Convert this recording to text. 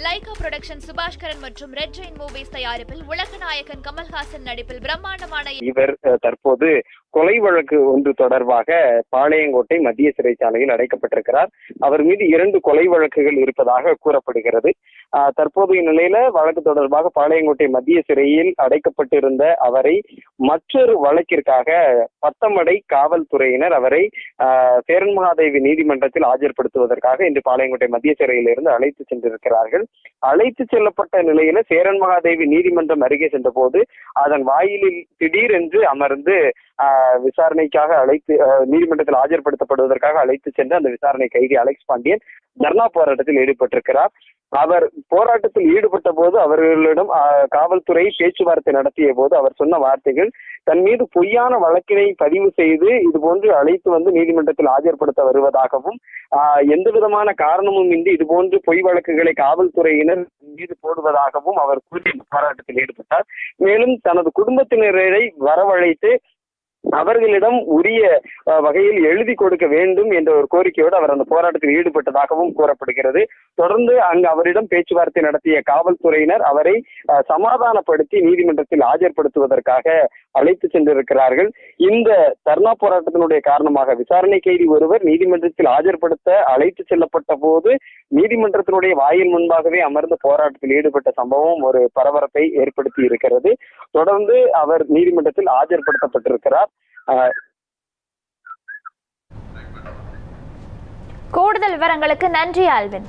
Lyca production Subaskaran மற்றும் red Jain movies தயாரிப்பில் உலகநாயகன் கமல்ஹாசன் நடிப்பில் பிரம்மாண்டமான இவர் தற்போது கொலை வழக்கு ஒன்று தொடர்பாக பாளையங்கோட்டை மத்திய சிறைச்சாலையில் அடைக்கப்பட்டிருக்கிறார். அவர் மீது இரண்டு கொலை வழக்குகள் இருப்பதாக கூறப்படுகிறது. தற்போதைய நிலையில வழக்கு தொடர்பாக பாளையங்கோட்டை மத்திய சிறையில் அடைக்கப்பட்டிருந்த அவரை மற்றொரு வழக்கிற்காக பத்தமடை காவல்துறையினர் அவரை சேரன் மகாதேவி நீதிமன்றத்தில் ஆஜர்படுத்துவதற்காக இன்று பாளையங்கோட்டை மத்திய சிறையிலிருந்து அழைத்து சென்றிருக்கிறார்கள். அழைத்து செல்லப்பட்ட நிலையில சேரன் மகாதேவி நீதிமன்றம் அருகே சென்றபோது அதன் வாயிலில் திடீரென்று அமர்ந்து ஆஹ், விசாரணைக்காக அழைத்து ஆஹ், நீதிமன்றத்தில் ஆஜர்படுத்தப்படுவதற்காக அழைத்து சென்ற அந்த விசாரணை கைதி அலெக்ஸ் பாண்டியன் தர்ணா போராட்டத்தில் ஈடுபட்டிருக்கிறார். அவர் போராட்டத்தில் ஈடுபட்ட போது அவர்களிடம் காவல்துறை பேச்சுவார்த்தை நடத்திய போது அவர் சொன்ன வார்த்தைகள் தன் மீது பொய்யான வழக்கினை பதிவு செய்து இது போன்று அழைத்து வந்து நீதிமன்றத்தில் ஆஜர்படுத்த வருவதாகவும் ஆஹ், எந்த விதமான காரணமும் இன்றி இது போன்று பொய் வழக்குகளை காவல்துறையினர் மீது போடுவதாகவும் அவர் கூறி போராட்டத்தில் ஈடுபட்டார். மேலும் தனது குடும்பத்தினரை வரவழைத்து அவர்களிடம் உரிய அஹ், வகையில் எழுதி கொடுக்க வேண்டும் என்ற ஒரு கோரிக்கையோடு அவர் அந்த போராட்டத்தில் ஈடுபட்டதாகவும் கூறப்படுகிறது. தொடர்ந்து அங்கு அவரிடம் பேச்சுவார்த்தை நடத்திய காவல்துறையினர் அவரை சமாதானப்படுத்தி நீதிமன்றத்தில் ஆஜர்படுத்துவதற்காக அழைத்து சென்றிருக்கிறார்கள். இந்த தர்ணா போராட்டத்தினுடைய காரணமாக விசாரணை கைதி ஒருவர் நீதிமன்றத்தில் ஆஜர்படுத்த அழைத்து செல்லப்பட்ட போது நீதிமன்றத்தினுடைய வாயில் முன்பாகவே அமர்ந்து போராட்டத்தில் ஈடுபட்ட சம்பவம் ஒரு பரபரப்பை ஏற்படுத்தி இருக்கிறது. தொடர்ந்து அவர் நீதிமன்றத்தில் ஆஜர்படுத்தப்பட்டிருக்கிறார். கூடுதல் விவரங்களுக்கு நன்றி ஆல்வின்.